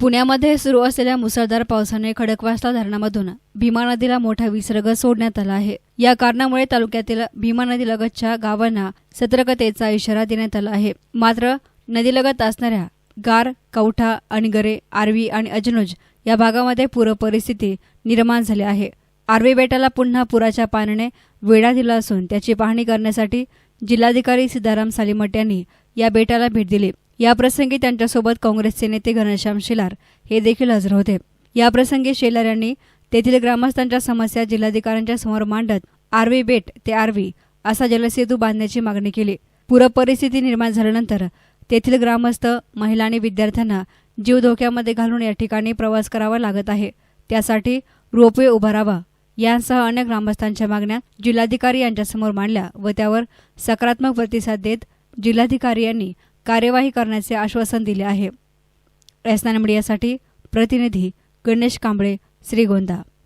पुण्यामध्ये सुरू असलेल्या मुसळधार पावसाने खडकवासला धरणामधून भीमा नदीला मोठा विसर्ग सोडण्यात आला आहे. या कारणामुळे तालुक्यातील भीमा नदीलगतच्या गावांना सतर्कतेचा इशारा देण्यात आला आहे. मात्र नदीलगत असणाऱ्या गार कवठा अणगरे आर्वी आणि अजनोज या भागामध्ये पूर परिस्थिती निर्माण झाली आहे. आर्वी बेटाला पुन्हा पुराच्या पाण्याने वेढा दिला असून त्याची पाहणी करण्यासाठी जिल्हाधिकारी सिद्धाराम सालिमट यांनी या बेटाला भेट दिली. याप्रसंगी त्यांच्यासोबत काँग्रेसचे नेते घनश्याम शेलार हे देखील हजर होते. याप्रसंगी शेलार यांनी तेथील ग्रामस्थांच्या समस्या जिल्हाधिकाऱ्यांच्या समोर मांडत आर्वी बेट ते आर्वी असा जलसेतू बांधण्याची मागणी केली. पूरपरिस्थिती निर्माण झाल्यानंतर तेथील ग्रामस्थ महिला आणि विद्यार्थ्यांना जीव धोक्यामध्ये घालून या ठिकाणी प्रवास करावा लागत आहे. त्यासाठी रोपवे उभारावा यांसह अनेक ग्रामस्थांच्या मागण्या जिल्हाधिकारी यांच्यासमोर मांडल्या व त्यावर सकारात्मक प्रतिसाद देत जिल्हाधिकारी यांनी कार्यवाही करण्याचे आश्वासन दिले आहे. एसनान मीडियासाठी प्रतिनिधी गणेश कांबळे श्रीगोंदा.